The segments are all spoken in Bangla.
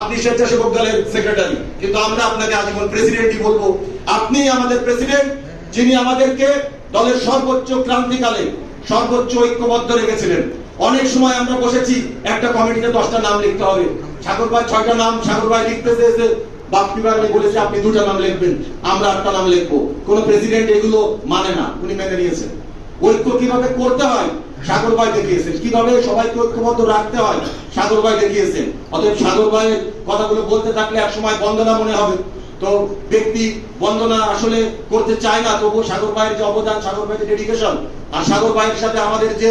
আপনি স্বেচ্ছাসেবক দলের সেক্রেটারি কিন্তু আমরা আপনাকে আজীবন প্রেসিডেন্টই বলব। আপনি আমাদের প্রেসিডেন্ট যিনি আমাদেরকে দলের সর্বোচ্চ ক্রান্তিকালে সর্বোচ্চ ঐক্যবদ্ধ রেখেছিলেন। অনেক সময় আমরা বসেছি, একটা কমিটিতে দশটা নাম লিখতে হবে। সাগর ভাই ছয়টা নাম, সাগর ভাই লিখতে চেয়েছে বাপ্পি ভাই বলেছে, আপনি দুটা নাম লিখবেন, আমরা একটা নাম লিখব। কোন প্রেসিডেন্ট এগুলো মানে না, উনি মেনে নিয়েছেন। ঐক্য কীভাবে করতে হয়, সাগর ভাই দেখিয়েছেন। কীভাবে সবাইকে ঐক্যবদ্ধ রাখতে হয়, সাগর ভাই দেখিয়েছেন। অতএব সাগর ভাইয়ের কথাগুলো বলতে থাকলে এক সময় বন্দনা মনে হবে। তো ব্যক্তি বন্দনা আসলে করতে চায় না তবু সাগর ভাইয়ের যে অবদান, সাগর ভাইয়ের ডেডিকেশন আর সাগর ভাইয়ের সাথে আমাদের যে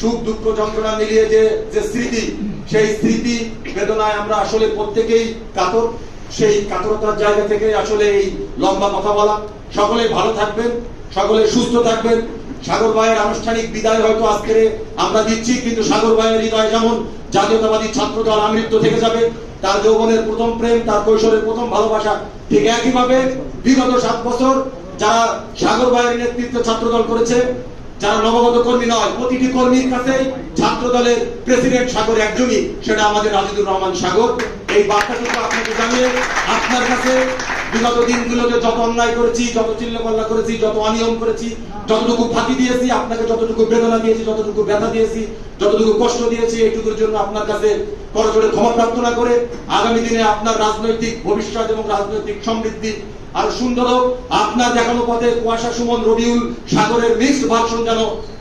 সুখ, দুঃখ, যন্ত্রণা মিলিয়ে যে যে স্মৃতি, সেই স্মৃতি বেদনায় আমরা আসলে প্রত্যেকেই কাতর। সেই কাতরতার জায়গা থেকে আসলে এই লম্বা কথা বলা। সকলে ভালো থাকবেন, সকলে সুস্থ থাকবেন। সাগর ভাইয়ের আনুষ্ঠানিক বিদায় হয়তো আজকে আমরা দিচ্ছি, কিন্তু সাগর ভাইয়ের হৃদয় যেমন জাতীয়তাবাদী ছাত্র দল আমৃত্য থেকে যাবে, তার যৌবনের প্রথম প্রেম, তার কৈশোরের প্রথম ভালোবাসা ঠিক একইভাবে বিগত সাত বছর যারা সাগর ভাইয়ের নেতৃত্বে ছাত্র দল করেছে, যারা নবগত কর্মী নয়, প্রতিটি কর্মীর কাছে ছাত্র দলের প্রেসিডেন্ট সাগর একজনই, সেটা আমাদের রাজিদুর রহমান সাগর। এই বার্তাটুকু আপনাকে জানিয়ে আপনার কাছে বিগত দিনগুলোতে যত অন্যায় করেছি, যত চিল্লপাল্লা করেছি, যত অনিয়ম করেছি, যতটুকু ফাঁকি দিয়েছি, আপনাকে যতটুকু বেদনা দিয়েছি, যতটুকু ব্যথা দিয়েছি, যতটুকু কষ্ট দিয়েছি এইটুকুর জন্য আপনার কাছে করজোড়ে ক্ষমা প্রার্থনা করে আগামী দিনে আপনার রাজনৈতিক ভবিষ্যৎ এবং রাজনৈতিক সমৃদ্ধি আর সুন্দর হোক। আপনার দেখানো পথে কুয়াশা সুমন, রবিউল সাগরের মিক্সড ভার্সন যেন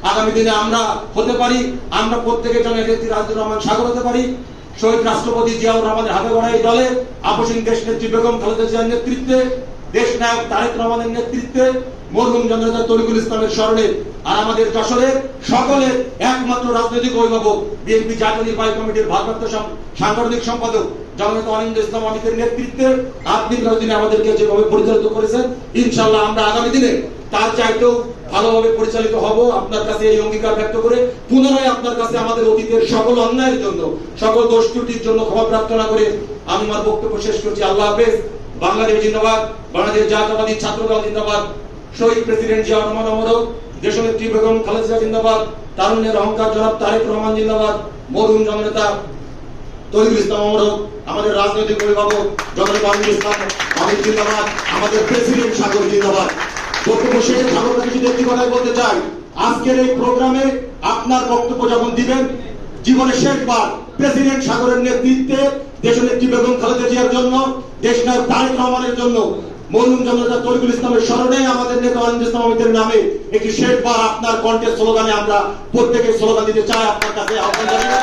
আগামী দিনে আমরা হতে পারি, আমরা প্রত্যেকের জন্য নেত্রী রাজুর রহমান সাগর হতে পারি। শহীদ রাষ্ট্রপতি জিয়াউর রহমানের হাতে গড়া এই দলে আপসীন দেশ নেত্রী, বেগম খালেদা জিয়ার নেতৃত্বে, দেশ নায়ক তারেক রহমানের নেতৃত্বে, মরহুম জননেতা তরিকুল ইসলামের স্মরণে আর আমাদের যশোরের সকলের একমাত্র রাজনৈতিক অভিভাবক, বিএনপি জাতীয় নির্বাহী কমিটির ভারপ্রাপ্ত সাংগঠনিক সম্পাদক জননেতা অনিন্দ ইসলাম অমিতের নেতৃত্বে আপনি দিনে আমাদেরকে যেভাবে পরিচালিত করেছেন ইনশাল্লাহ আমরা আগামী দিনে তার চাইতেও ভালোভাবে পরিচালিত হব। আপনার কাছে এই অঙ্গীকার ব্যক্ত করে পুনরায় আপনার কাছে আমাদের অতীতের সকল অন্যায়ের জন্য, সকল দোষ ত্রুটির জন্য ক্ষমা প্রার্থনা করে আমি আমার বক্তব্য শেষ করছি। আল্লাহ হাফেজ। বাংলাদেশ জিন্দাবাদ। বাংলাদেশ জাতীয়তাবাদী ছাত্র দল জিন্দাবাদ। শহীদ প্রেসিডেন্ট জিয়া রহমান অমরক। দেশনেত্রী বেগম খালেদা জিন্দাবাদ। তারুণ্যের অহংকার জনাব তারেক রহমান জিন্দাবাদ। মরহুম জননেতা তরিকুল ইসলাম অমরক। আমাদের রাজনৈতিক অভিভাবক জননেতা আমির ইসলাম অমিত জিন্দাবাদ। আমাদের প্রেসিডেন্ট সাগর জিন্দাবাদ। বক্তব্য শেষে সাগর কিছু একটি কথাই বলতে চাই, আজকের এই প্রোগ্রামে আপনার বক্তব্য যখন দিবেন জীবনের শেষবার প্রেসিডেন্ট সাগরের নেতৃত্বে দেশনেত্রী বেগম খালেদা জিয়ার জন্য, দেশ নায়ক তারেক রহমানের জন্য মরহুম জনতা তরিকুল ইসলামের স্মরণে আমাদের নেতা অনিন্দ ইসলাম নামে একটি শেষবার আপনার কণ্ঠের স্লোগানে আমরা প্রত্যেকের স্লোগান দিতে চাই। আপনার কাছে আহ্বান জানিয়ে